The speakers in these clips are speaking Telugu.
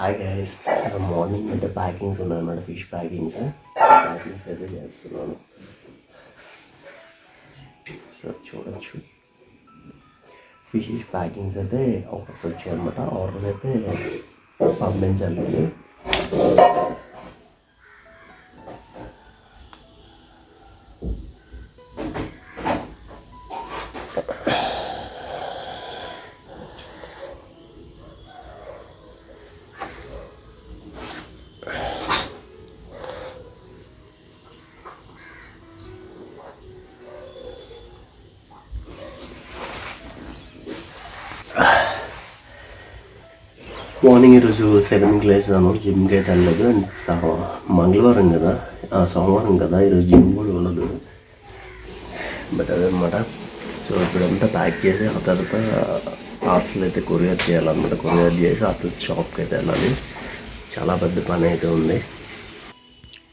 హాయ్ గైస్ మార్నింగ్ అయితే ప్యాకింగ్స్ ఉన్నాయన్నమాట ఫిష్ ప్యాకింగ్స్ ప్యాకింగ్స్ అయితే చేస్తున్నాను సో చూడొచ్చు ఫిష్ ప్యాకింగ్స్ అయితే ఆర్డర్స్ వచ్చాయి అనమాట ఆర్డర్స్ అయితే పంపించాలి మార్నింగ్ ఈరోజు సెవెన్కి లేసాను జిమ్కి అయితే వెళ్ళలేదు. అండ్ మంగళవారం కదా. ఆ, సోమవారం కదా. ఈరోజు జిమ్ కూడా ఉండదు. బట్ అదనమాట. సో ఇప్పుడంతా ప్యాక్ చేసి ఆ తర్వాత పార్సల్ అయితే కొరియర్ చేయాలన్నమాట. కొరియర్ చేసి ఆ తర్వాత షాప్కి అయితే వెళ్ళాలి. చాలా పెద్ద పని అయితే ఉంది.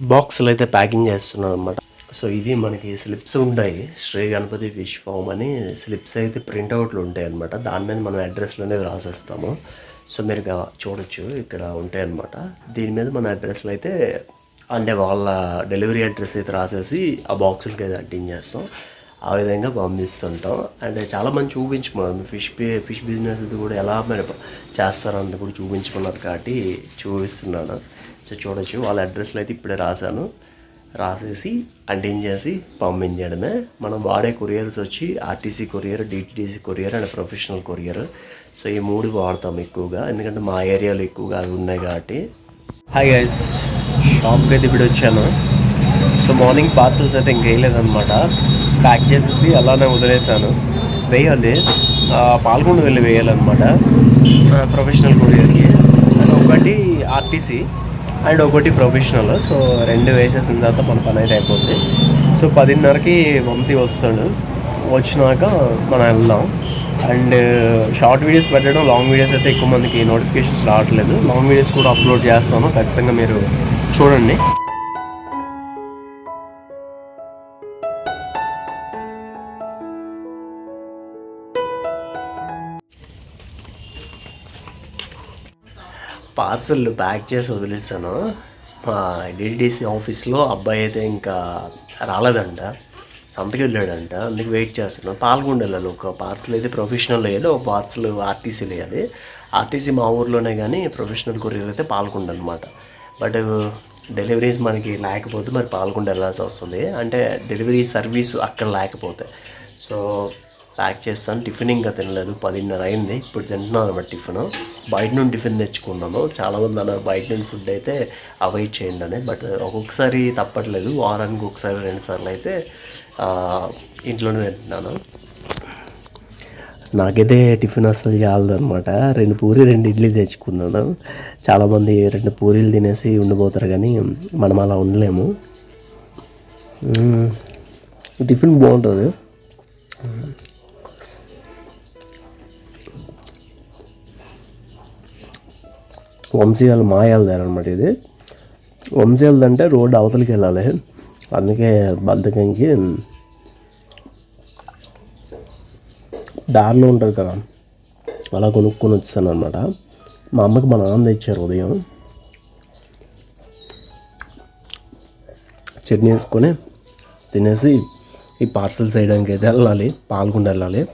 బాక్సులు అయితే ప్యాకింగ్ చేస్తున్నాను అనమాట సో ఇది మనకి స్లిప్స్ ఉంటాయి. శ్రీ గణపతి ఫిష్ ఫామ్ అని స్లిప్స్ అయితే ప్రింట్అవుట్లు ఉంటాయి అనమాట దాని మీద మనం అడ్రస్లు అనేది రాసేస్తాము. సో మీరు చూడొచ్చు ఇక్కడ ఉంటాయన్నమాట. దీని మీద మన అడ్రస్లో అయితే అంటే వాళ్ళ డెలివరీ అడ్రస్ అయితే రాసేసి ఆ బాక్సులకి అయితే అంటించేస్తాం ఆ విధంగా పంపిస్తుంటాం. అండ్ చాలా మంది చూపించుకున్నారు ఫిష్ ఫిష్ బిజినెస్ ఇది కూడా ఎలా మరి చేస్తారన్నది కూడా చూపించుకున్నారు కాబట్టి చూపిస్తున్నాను. సో చూడొచ్చు వాళ్ళ అడ్రస్లో అయితే ఇప్పుడే రాశాను. రాసేసి అంటించేసి పంపించడమే. మనం వాడే కొరియర్స్ వచ్చి RTC courier DTDC courier and professional courier. So ఈ మూడు వాడతాం ఎక్కువగా. ఎందుకంటే మా ఏరియాలో ఎక్కువగా అవి ఉన్నాయి కాబట్టి. హాయ్ గైస్ షాప్కి అయితే ఇప్పుడు వచ్చాను. సో మార్నింగ్ పార్సల్స్ అయితే ఇంకేయలేదనమాట ప్యాక్ చేసేసి అలానే వదిలేసాను వేయాలి. పాల్గొండ వెళ్ళి వేయాలన్నమాట. ప్రొఫెషనల్ కొరియర్కి. అండ్ ఒకటి ఆర్టీసీ. అండ్ ఒకటి ప్రొఫెషనల్. సో రెండు వేసేసిన తర్వాత మన పని అయితే అయిపోద్ది. సో పదిన్నరకి వంశీ వస్తాడు. వచ్చినాక మనం వెళ్దాం. అండ్ షార్ట్ వీడియోస్ పెట్టడం లాంగ్ వీడియోస్ అయితే ఎక్కువ మందికి నోటిఫికేషన్స్ రావట్లేదు. లాంగ్ వీడియోస్ కూడా అప్లోడ్ చేస్తాను. ఖచ్చితంగా మీరు చూడండి. పార్సల్ ప్యాక్ చేసి వదిలేసాను మా డిడిసి ఆఫీస్లో అబ్బాయి అయితే ఇంకా రాలేదంట. సంతకి వెళ్ళాడంట. అందుకు వెయిట్ చేస్తున్నాను. పాల్గొండ ఒక పార్సల్ అయితే ప్రొఫెషనల్ వేయాలి. ఒక పార్సల్ ఆర్టీసీ వేయాలి. ఆర్టీసీ మా ఊర్లోనే కానీ ప్రొఫెషనల్ కొరియర్ అయితే పాల్గొండ అనమాట బట్ డెలివరీస్ మనకి లేకపోతే మరి పాల్గొండ వెళ్ళాల్సి వస్తుంది. అంటే డెలివరీ సర్వీస్ అక్కడ లేకపోతే. సో ప్యాక్ చేస్తాను. టిఫిన్ ఇంకా తినలేదు. పదిన్నర అయింది. ఇప్పుడు తింటున్నాను అనమాట టిఫిన్. బయట నుండి టిఫిన్ తెచ్చుకున్నాను. చాలామంది అన్నారు బయట నుండి ఫుడ్ అయితే అవాయిడ్ చేయండి అని. బట్ ఒక్కొక్కసారి తప్పట్లేదు. వారానికి ఒకసారి రెండు సార్లు అయితే ఇంట్లోనే తింటున్నాను. నాకైతే టిఫిన్ అస్సలు చాలదు రెండు పూరి రెండు ఇడ్లీ తెచ్చుకున్నాను. చాలామంది రెండు పూరీలు తినేసి ఉండిపోతారు కానీ మనం అలా ఉండలేము. టిఫిన్ బాగుంటుంది. వంశీయాల మాయాల దారి అనమాట ఇది. వంశీయాలది అంటే రోడ్డు అవతలికి వెళ్ళాలి. అందుకే బద్దకంకి దారిలో ఉంటుంది కదా. అలా కొనుక్కొని వచ్చాను అనమాట. మా అమ్మకి మా నాన్న ఇచ్చారు ఉదయం. చట్నీ వేసుకొని తినేసి ఈ పార్సల్ చేయడానికి అయితే వెళ్ళాలి. పాల్గొండ వెళ్ళాలి.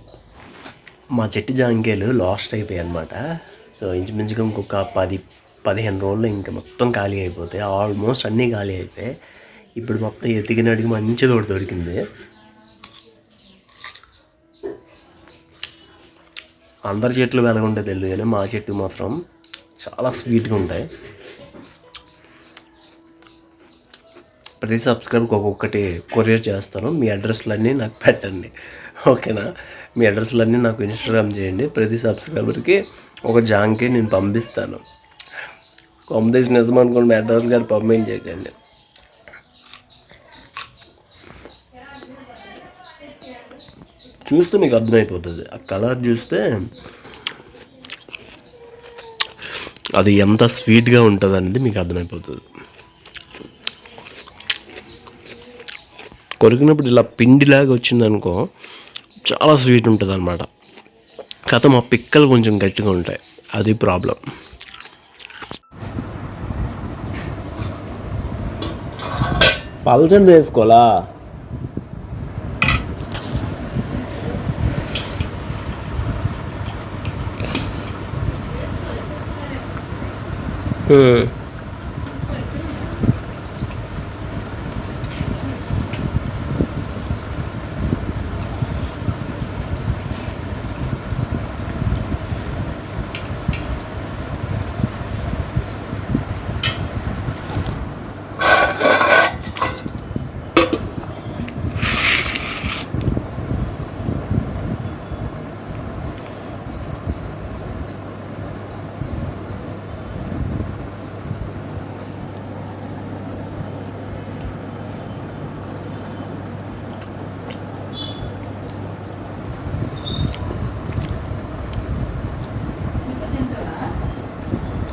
మా చెట్టు జాంకాయలు లాస్ట్ అయిపోయాయి అనమాట. సో ఇంచుమించుగా ఇంకొక పది పదిహేను రోజులు ఇంకా మొత్తం ఖాళీ అయిపోతాయి. ఆల్మోస్ట్ అన్నీ ఖాళీ అయిపోయాయి. ఇప్పుడు మొత్తం ఎతికినడికి మంచి తోడు దొరికింది. అందరి చెట్లు వెలగుంటాయి తెలియదు కానీ మా చెట్టు మాత్రం చాలా స్వీట్గా ఉంటాయి. ప్రతి సబ్స్క్రైబ్కి ఒక్కొక్కటి కొరియర్ చేస్తాను. మీ అడ్రస్లన్నీ నాకు పెట్టండి. ఓకేనా? మీ అడ్రస్లన్నీ నాకు ఇన్స్టాగ్రామ్ చేయండి. ప్రతి సబ్స్క్రైబర్కి ఒక జాంకే నేను పంపిస్తాను. కొంపదీసి నిజం అనుకోండి మీ అడ్రస్ గారు పంపించేయకండి చూస్తే మీకు అర్థమైపోతుంది. ఆ కలర్ చూస్తే అది ఎంత స్వీట్గా ఉంటుంది అనేది మీకు అర్థమైపోతుంది. కొరికినప్పుడు ఇలా పిండిలాగా వచ్చిందనుకో చాలా స్వీట్ ఉంటుంది అనమాట కథ మా పిక్కలు కొంచెం గట్టిగా ఉంటాయి. అది ప్రాబ్లం. పల్చండి వేసుకోలా Mm-hmm.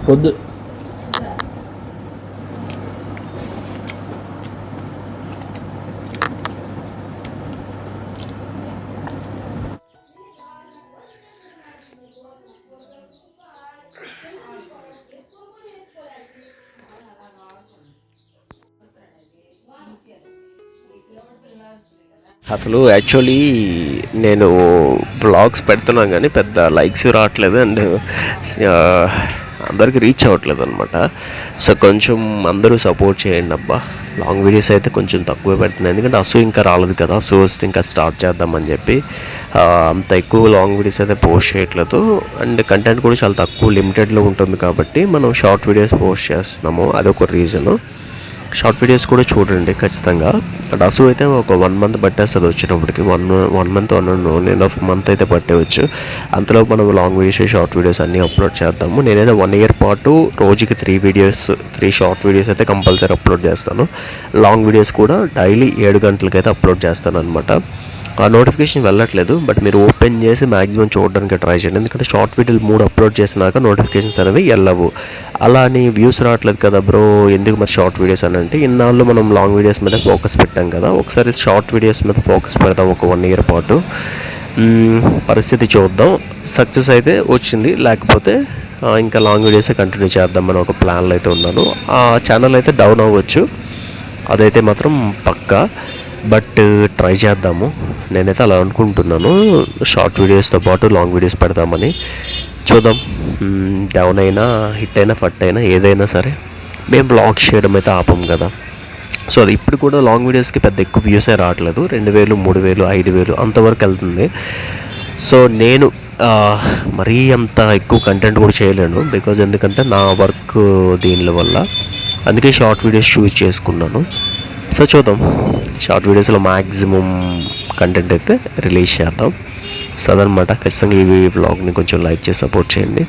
వద్దు. అసలు యాక్చువల్లీ నేను బ్లాగ్స్ పెడుతున్నాను కానీ పెద్ద లైక్స్ రావట్లేదు. అండ్ అందరికి రీచ్ అవ్వట్లేదు అనమాట సో కొంచెం అందరూ సపోర్ట్ చేయండి అబ్బా. లాంగ్ వీడియోస్ అయితే కొంచెం తక్కువ పెడుతున్నాయి. ఎందుకంటే అసూ ఇంకా రాలేదు కదా. సో వస్తే ఇంకా స్టార్ట్ చేద్దామని చెప్పి అంత ఎక్కువ లాంగ్ వీడియోస్ అయితే పోస్ట్ చేయట్లేదు. అండ్ కంటెంట్ కూడా చాలా తక్కువ లిమిటెడ్లో ఉంటుంది కాబట్టి మనం షార్ట్ వీడియోస్ పోస్ట్ చేస్తున్నాము. అదొక రీజను షార్ట్ వీడియోస్ కూడా చూడండి ఖచ్చితంగా. డసు అయితే ఒక వన్ మంత్ పట్టేస్తుంది వచ్చినప్పటికి. వన్ వన్ మంత్ వన్ నేను ఆఫ్ మంత్ అయితే పట్టేవచ్చు. అంతలో మనం లాంగ్ వీడియోస్ షార్ట్ వీడియోస్ అన్నీ అప్లోడ్ చేద్దాము. నేనైతే వన్ ఇయర్ పాటు రోజుకి three videos three short videos అయితే కంపల్సరీ అప్లోడ్ చేస్తాను. లాంగ్ వీడియోస్ కూడా డైలీ ఏడు గంటలకైతే అప్లోడ్ చేస్తాను అనమాట ఆ నోటిఫికేషన్ వెళ్ళట్లేదు బట్ మీరు ఓపెన్ చేసి మ్యాక్సిమం చూడడానికి ట్రై చేయండి. ఎందుకంటే షార్ట్ వీడియోలు మూడు అప్లోడ్ చేసినాక నోటిఫికేషన్స్ అనేవి వెళ్ళవు అలా అని వ్యూస్ రావట్లేదు కదా బ్రో ఎందుకు మరి షార్ట్ వీడియోస్ అని అంటే ఇన్నాళ్ళు మనం లాంగ్ వీడియోస్ మీద ఫోకస్ పెట్టాం కదా ఒకసారి షార్ట్ వీడియోస్ మీద ఫోకస్ పెడదాం ఒక వన్ ఇయర్ పాటు. పరిస్థితి చూద్దాం. సక్సెస్ అయితే వచ్చింది లేకపోతే ఇంకా లాంగ్ వీడియోసే కంటిన్యూ చేద్దామని ఒక ప్లాన్లో అయితే ఉన్నాను. ఆ ఛానల్ అయితే డౌన్ అవ్వచ్చు. అదైతే మాత్రం పక్కా. బట్ ట్రై చేద్దాము. నేనైతే అలా అనుకుంటున్నాను. షార్ట్ వీడియోస్తో పాటు లాంగ్ వీడియోస్ పెడదామని. చూద్దాం. డౌన్ అయినా హిట్ అయినా ఫట్ అయినా ఏదైనా సరే. మేము బ్లాగ్ చేయడం అయితే ఆపం కదా. సో అది ఇప్పుడు కూడా లాంగ్ వీడియోస్కి పెద్ద ఎక్కువ వ్యూసే రావట్లేదు. రెండు వేలు మూడు వేలు ఐదు వేలు అంతవరకు వెళ్తుంది. సో నేను మరీ అంత ఎక్కువ కంటెంట్ కూడా చేయలేను. బికాజ్ ఎందుకంటే నా వర్క్ దీనిల వల్ల. అందుకే షార్ట్ వీడియోస్ చూస్ చేసుకున్నాను. సో చూద్దాం. షార్ట్ వీడియోస్లో మ్యాక్సిమం కంటెంట్ అయితే రిలీజ్ చేద్దాం. సో అదనమాట. ఖచ్చితంగా ఈ వ్లాగ్ని కొంచెం లైక్ చేసి సపోర్ట్ చేయండి.